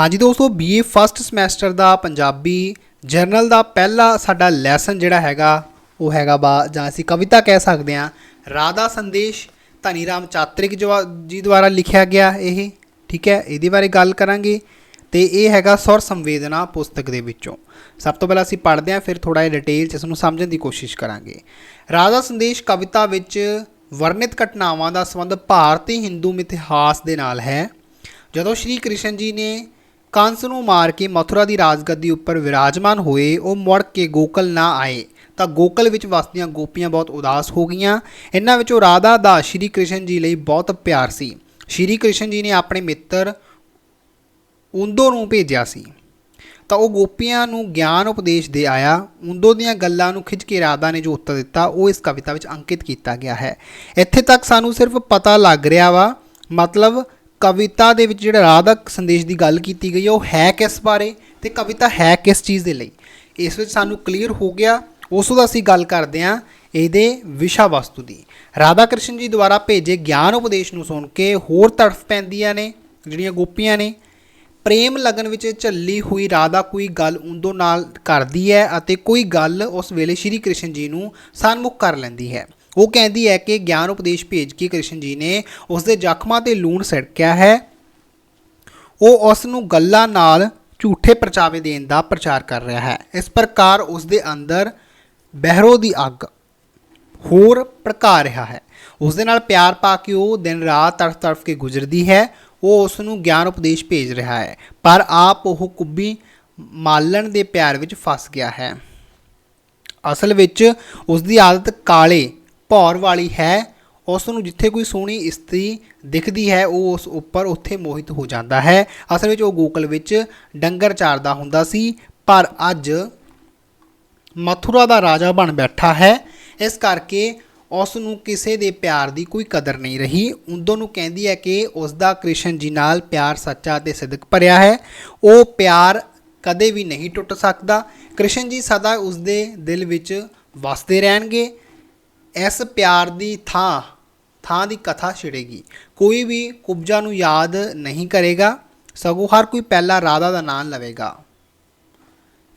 ਹਾਂਜੀ ਦੋਸਤੋ BA first semester ਦਾ ਪੰਜਾਬੀ ਜਰਨਲ ਦਾ ਪਹਿਲਾ ਸਾਡਾ ਲੈਸਨ ਜਿਹੜਾ ਹੈਗਾ, ਉਹ ਹੈਗਾ ਬਾ ਜਾਂ ਅਸੀਂ ਕਵਿਤਾ ਕਹਿ ਸਕਦੇ ਹਾਂ, ਰਾਧਾ ਸੰਦੇਸ਼ ਧਨੀ ਰਾਮ ਚਾਤ੍ਰਿਕ ਜਵਾ- ਜੀ ਦੁਆਰਾ ਲਿਖਿਆ ਗਿਆ ਇਹ, ਠੀਕ ਹੈ? ਇਹਦੇ ਬਾਰੇ ਗੱਲ ਕਰਾਂਗੇ ਤੇ ਇਹ ਹੈਗਾ ਸੁਰ ਸੰਵੇਦਨਾ ਪੁਸਤਕ ਦੇ ਵਿੱਚੋਂ। ਸਭ ਤੋਂ ਪਹਿਲਾਂ ਅਸੀਂ ਪੜ੍ਹਦੇ ਹਾਂ, ਫਿਰ ਥੋੜਾ ਜਿਹਾ ਡਿਟੇਲ ਚ ਇਸ ਨੂੰ ਸਮਝਣ ਦੀ ਕੋਸ਼ਿਸ਼ ਕਰਾਂਗੇ। ਰਾਧਾ ਸੰਦੇਸ਼ ਕਵਿਤਾ ਵਿੱਚ ਵਰਣਿਤ ਘਟਨਾਵਾਂ ਦਾ ਸੰਬੰਧ ਭਾਰਤੀ ਹਿੰਦੂ ਮਿਥਿਹਾਸ ਦੇ ਨਾਲ ਹੈ। ਜਦੋਂ ਸ਼੍ਰੀ ਕ੍ਰਿਸ਼ਨ ਜੀ ਨੇ ਕੰਸ ਨੂੰ ਮਾਰ ਕੇ ਮਥੁਰਾ ਦੀ ਰਾਜਗੱਦੀ ਉੱਪਰ ਵਿਰਾਜਮਾਨ ਹੋਏ, ਉਹ ਮੁੜ ਕੇ ਗੋਕਲ ਨਾ ਆਏ। ਤਾਂ ਗੋਕਲ ਵਿੱਚ ਵਸਦੀਆਂ ਗੋਪੀਆਂ ਬਹੁਤ ਉਦਾਸ ਹੋ ਗਈਆਂ। ਇਹਨਾਂ ਵਿੱਚੋਂ ਰਾਧਾ ਦਾ ਸ਼੍ਰੀ ਕ੍ਰਿਸ਼ਨ ਜੀ ਲਈ ਬਹੁਤ ਪਿਆਰ ਸੀ। ਸ਼੍ਰੀ ਕ੍ਰਿਸ਼ਨ ਜੀ ਨੇ ਆਪਣੇ ਮਿੱਤਰ ਉਂਦੋ ਨੂੰ ਭੇਜਿਆ ਸੀ। ਤਾਂ ਉਹ ਗੋਪੀਆਂ ਨੂੰ ਗਿਆਨ ਉਪਦੇਸ਼ ਦੇ ਆਇਆ। ਉਂਦੋ ਦੀਆਂ ਗੱਲਾਂ ਨੂੰ ਖਿੱਚ ਕੇ ਰਾਧਾ ਨੇ ਜੋ ਉੱਤਰ ਦਿੱਤਾ, ਉਹ ਇਸ ਕਵਿਤਾ ਵਿੱਚ ਅੰਕਿਤ ਕੀਤਾ ਗਿਆ ਹੈ। ਇੱਥੇ ਤੱਕ ਸਾਨੂੰ ਸਿਰਫ ਪਤਾ ਲੱਗ ਰਿਹਾ ਵਾ, ਮਤਲਬ ਕਵਿਤਾ ਦੇ ਵਿੱਚ ਜਿਹੜਾ ਰਾਧਾ ਸੰਦੇਸ਼ ਦੀ ਗੱਲ ਕੀਤੀ ਗਈ ਹੈ ਉਹ ਹੈ ਕਿਸ ਬਾਰੇ ਤੇ ਕਵਿਤਾ ਹੈ ਕਿਸ ਚੀਜ਼ ਦੇ ਲਈ? ਇਸ ਵਿੱਚ ਸਾਨੂੰ ਕਲੀਅਰ ਹੋ ਗਿਆ, ਉਸ ਦਾ ਅਸੀਂ ਗੱਲ ਕਰਦੇ ਹਾਂ ਇਹਦੇ ਵਿਸ਼ਾ ਵਸਤੂ ਦੀ। ਰਾਧਾ ਕ੍ਰਿਸ਼ਨ ਜੀ ਦੁਆਰਾ ਭੇਜੇ ਗਿਆਨ ਉਪਦੇਸ਼ ਨੂੰ ਸੁਣ ਕੇ ਹੋਰ ਤੜਫ ਪੈਂਦੀਆਂ ਨੇ, ਜਿਹੜੀਆਂ ਗੋਪੀਆਂ ਨੇ। ਪ੍ਰੇਮ ਲਗਨ ਵਿੱਚ ਝੱਲੀ ਹੋਈ ਰਾਧਾ ਕੋਈ ਗੱਲ ਉਂਦੋ ਨਾਲ ਕਰਦੀ ਹੈ ਅਤੇ ਕੋਈ ਗੱਲ ਉਸ ਵੇਲੇ ਸ਼੍ਰੀ ਕ੍ਰਿਸ਼ਨ ਜੀ ਨੂੰ ਸਨਮੁਖ ਕਰ ਲੈਂਦੀ ਹੈ। ਉਹ ਕਹਿੰਦੀ ਹੈ ਕਿ ਗਿਆਨ ਉਪਦੇਸ਼ ਭੇਜ ਕੇ ਕ੍ਰਿਸ਼ਨ ਜੀ ਨੇ ਉਸ ਦੇ ਜ਼ਖਮਾਂ ਤੇ ਲੂਣ ਛਿੜਕਿਆ ਹੈ। ਉਹ ਉਸ ਨੂੰ ਗੱਲਾਂ ਨਾਲ ਝੂਠੇ ਪਰਚਾਵੇ ਦੇਣ ਦਾ ਪ੍ਰਚਾਰ ਕਰ ਰਿਹਾ ਹੈ। ਇਸ ਪ੍ਰਕਾਰ ਉਸ ਦੇ ਅੰਦਰ ਬਹਿਰੋ ਦੀ ਅੱਗ ਹੋਰ ਭੜਕਾ ਰਿਹਾ ਹੈ। ਉਸ ਦੇ ਨਾਲ ਪਿਆਰ ਪਾ ਕੇ ਉਹ ਦਿਨ ਰਾਤ ਤੜਫ ਤੜਫ ਕੇ ਗੁਜ਼ਰਦੀ ਹੈ। ਉਹ ਉਸ ਨੂੰ ਗਿਆਨ ਉਪਦੇਸ਼ ਭੇਜ ਰਿਹਾ ਹੈ। ਪਰ ਆਪ ਉਹ ਕੁੱਬੀ ਮਾਲਣ ਦੇ ਪਿਆਰ ਵਿੱਚ ਫਸ ਗਿਆ ਹੈ। ਅਸਲ ਵਿੱਚ ਉਸ ਦੀ ਆਦਤ ਕਾਲੇ ਭੌਰ ਵਾਲੀ ਹੈ ਉਸ ਨੂੰ ਜਿੱਥੇ ਕੋਈ ਸੋਹਣੀ ਇਸਤਰੀ ਦਿਖਦੀ ਹੈ, ਉਹ ਉਸ ਉੱਪਰ ਉੱਥੇ ਮੋਹਿਤ ਹੋ ਜਾਂਦਾ ਹੈ। ਅਸਲ ਵਿੱਚ ਉਹ ਗੋਕਲ ਵਿੱਚ ਡੰਗਰ ਚਾਰਦਾ ਹੁੰਦਾ ਸੀ, ਪਰ ਅੱਜ ਮਥੁਰਾ ਦਾ ਰਾਜਾ ਬਣ ਬੈਠਾ ਹੈ। ਇਸ ਕਰਕੇ ਉਸ ਨੂੰ ਕਿਸੇ ਦੇ ਪਿਆਰ ਦੀ ਕੋਈ ਕਦਰ ਨਹੀਂ ਰਹੀ। ਉਦੋਂ ਨੂੰ ਕਹਿੰਦੀ ਹੈ ਕਿ ਉਸ ਦਾ ਕ੍ਰਿਸ਼ਨ ਜੀ ਨਾਲ ਪਿਆਰ ਸੱਚਾ ਤੇ ਸਿਦਕ ਭਰਿਆ ਹੈ। ਉਹ ਪਿਆਰ ਕਦੇ ਵੀ ਨਹੀਂ ਟੁੱਟ ਸਕਦਾ। ਕ੍ਰਿਸ਼ਨ ਜੀ ਸਦਾ ਉਸ ਦੇ ਦਿਲ ਵਿੱਚ ਵਸਦੇ ਰਹਿਣਗੇ। ਇਸ ਪਿਆਰ ਦੀ ਥਾਂ ਥਾਂ ਦੀ ਕਥਾ ਛਿੜੇਗੀ। ਕੋਈ ਵੀ ਕੁਬਜਾ ਨੂੰ ਯਾਦ ਨਹੀਂ ਕਰੇਗਾ, ਸਗੋਂ ਹਰ ਕੋਈ ਪਹਿਲਾ ਰਾਧਾ ਦਾ ਨਾਮ ਲਵੇਗਾ।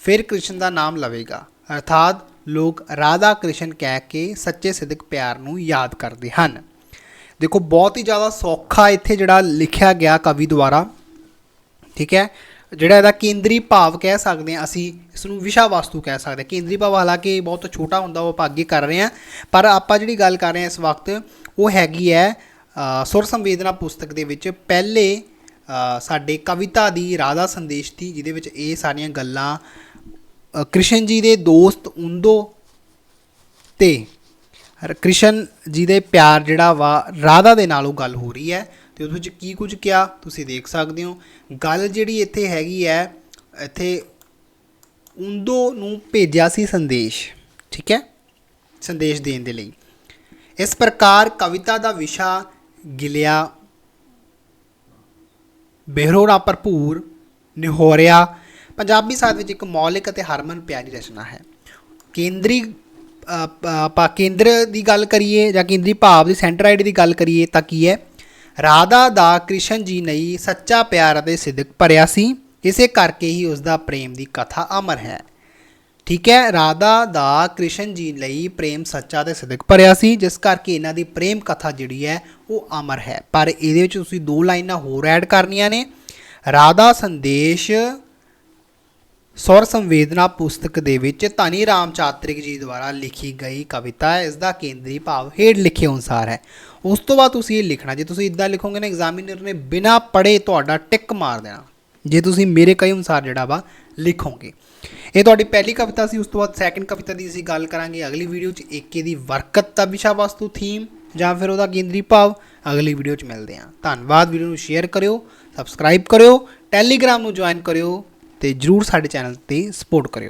ਫਿਰ ਕ੍ਰਿਸ਼ਨ ਦਾ ਨਾਮ ਲਵੇਗਾ। ਅਰਥਾਤ ਲੋਕ ਰਾਧਾ ਕ੍ਰਿਸ਼ਨ ਕਹਿ ਕੇ ਸੱਚੇ ਸਿੱਧਕ ਪਿਆਰ ਨੂੰ ਯਾਦ ਕਰਦੇ ਹਨ। ਦੇਖੋ, ਬਹੁਤ ਹੀ ਜ਼ਿਆਦਾ ਸੌਖਾ ਇੱਥੇ ਜਿਹੜਾ ਲਿਖਿਆ ਗਿਆ ਕਵੀ ਦੁਆਰਾ, ਠੀਕ ਹੈ? ਜਿਹੜਾ ਇਹਦਾ ਕੇਂਦਰੀ ਭਾਵ ਕਹਿ ਸਕਦੇ ਹਾਂ, ਅਸੀਂ ਇਸ ਨੂੰ ਵਿਸ਼ਾ ਵਸਤੂ ਕਹਿ ਸਕਦੇ ਹਾਂ। ਕੇਂਦਰੀ ਭਾਵ ਹਾਲਾਂਕਿ ਬਹੁਤ ਛੋਟਾ ਹੁੰਦਾ, ਉਹ ਆਪਾਂ ਅੱਗੇ ਕਰ ਰਹੇ ਹਾਂ। ਪਰ ਆਪਾਂ ਜਿਹੜੀ ਗੱਲ ਕਰ ਰਹੇ ਹਾਂ ਇਸ ਵਕਤ, ਉਹ ਹੈਗੀ ਹੈ ਸੁਰ ਸੰਵੇਦਨਾ ਪੁਸਤਕ ਦੇ ਵਿੱਚ ਪਹਿਲੇ ਸਾਡੇ ਕਵਿਤਾ ਦੀ ਰਾਧਾ ਸੰਦੇਸ਼ ਦੀ, ਜਿਹਦੇ ਵਿੱਚ ਇਹ ਸਾਰੀਆਂ ਗੱਲਾਂ ਕ੍ਰਿਸ਼ਨ ਜੀ ਦੇ ਦੋਸਤ ਉਂਦੋ ਤੇ ਕ੍ਰਿਸ਼ਨ ਜੀ ਦੇ ਪਿਆਰ ਜਿਹੜਾ ਵਾ, ਰਾਧਾ ਦੇ ਨਾਲ ਉਹ ਗੱਲ ਹੋ ਰਹੀ ਹੈ। ਤੇ ਉਹਦੇ ਵਿੱਚ ਕੀ ਕੁਝ ਕਿਹਾ ਤੁਸੀਂ ਦੇਖ ਸਕਦੇ ਹੋ। ਗੱਲ ਜਿਹੜੀ ਇੱਥੇ ਹੈਗੀ ਹੈ, ਇੱਥੇ ਉਂਦੋ ਨੂੰ ਭੇਜਿਆ ਸੀ ਸੰਦੇਸ਼, ਠੀਕ ਹੈ? ਸੰਦੇਸ਼ ਦੇਣ ਦੇ ਲਈ। ਇਸ ਪ੍ਰਕਾਰ ਕਵਿਤਾ ਦਾ ਵਿਸ਼ਾ ਗਿਲਿਆ ਬਿਹਰੋਰਾ ਭਰਪੂਰ, ਨਿਹੋਰਿਆ। ਪੰਜਾਬੀ ਸਾਹਿਤ ਵਿੱਚ ਇੱਕ ਮੌਲਿਕ ਅਤੇ ਹਰਮਨ ਪਿਆਰੀ ਰਚਨਾ ਹੈ। ਕੇਂਦਰੀ ਆਪਾਂ ਕੇਂਦਰ ਦੀ ਗੱਲ ਕਰੀਏ ਜਾਂ ਕੇਂਦਰੀ ਭਾਵ ਦੀ ਸੈਂਟਰ ਆਈਡੀ ਦੀ ਗੱਲ ਕਰੀਏ ਤਾਂ ਕੀ ਹੈ? ਰਾਧਾ ਦਾ ਕ੍ਰਿਸ਼ਨ ਜੀ ਲਈ ਸੱਚਾ ਪਿਆਰ ਅਤੇ ਸਿਦਕ ਭਰਿਆ ਸੀ, ਇਸੇ ਕਰਕੇ ਹੀ ਉਸ ਦਾ ਪ੍ਰੇਮ ਦੀ ਕਥਾ ਅਮਰ ਹੈ। ਠੀਕ ਹੈ, ਰਾਧਾ ਦਾ ਕ੍ਰਿਸ਼ਨ ਜੀ ਲਈ ਪ੍ਰੇਮ ਸੱਚਾ ਤੇ ਸਿਦਕ ਭਰਿਆ ਸੀ, ਜਿਸ ਕਰਕੇ ਇਹਨਾਂ ਦੀ ਪ੍ਰੇਮ ਕਥਾ ਜਿਹੜੀ ਹੈ ਉਹ ਅਮਰ ਹੈ। ਪਰ ਇਹਦੇ ਵਿੱਚ ਤੁਸੀਂ ਦੋ ਲਾਈਨਾਂ ਹੋਰ ਐਡ ਕਰਨੀਆਂ ਨੇ। ਰਾਧਾ ਸੰਦੇਸ਼ ਸੌਰ ਸੰਵੇਦਨਾ ਪੁਸਤਕ ਦੇ ਵਿੱਚ ਧਨੀ ਰਾਮ ਚਾਤਰਿਕ ਜੀ ਦੁਆਰਾ ਲਿਖੀ ਗਈ ਕਵਿਤਾ ਹੈ ਇਸ ਦਾ ਕੇਂਦਰੀ ਭਾਵ ਹੇਠ ਲਿਖੇ ਅਨੁਸਾਰ ਹੈ। ਉਸ ਤੋਂ ਬਾਅਦ ਤੁਸੀਂ ਇਹ ਲਿਖਣਾ, ਜੇ ਤੁਸੀਂ ਇਦਾਂ ਲਿਖੋਗੇ ਨਾ ਐਗਜ਼ਾਮੀਨਰ ਨੇ ਬਿਨਾ ਪੜ੍ਹੇ ਤੁਹਾਡਾ ਟਿਕ ਮਾਰ ਦੇਣਾ। ਜੇ ਤੁਸੀਂ ਮੇਰੇ ਕਹੇ ਅਨੁਸਾਰ ਜਿਹੜਾ ਵਾ ਲਿਖੋਗੇ। ਇਹ ਤੁਹਾਡੀ ਪਹਿਲੀ ਕਵਿਤਾ ਸੀ, ਉਸ ਤੋਂ ਬਾਅਦ ਸੈਕੰਡ ਕਵਿਤਾ ਦੀ ਅਸੀਂ ਗੱਲ ਕਰਾਂਗੇ। ਅਗਲੀ ਵੀਡੀਓ 'ਚ ਏਕੇ ਦੀ ਵਰਕਤ ਦਾ ਵਿਸ਼ਾ ਵਸਤੂ ਥੀਮ ਜਾਂ ਫਿਰ ਉਹਦਾ ਕੇਂਦਰੀ ਭਾਵ, ਅਗਲੀ ਵੀਡੀਓ 'ਚ ਮਿਲਦੇ ਹਾਂ। ਧੰਨਵਾਦ ਵੀਡੀਓ ਨੂੰ ਸ਼ੇਅਰ ਕਰਿਓ ਸਬਸਕ੍ਰਾਈਬ ਕਰਿਓ ਟੈਲੀਗ੍ਰਾਮ ਨੂੰ ਜੁਆਇਨ ਕਰਿਓ। ਅਤੇ ਜਰੂਰ ਸਾਡੇ ਚੈਨਲ ਤੇ ਸਪੋਰਟ ਕਰਿਓ।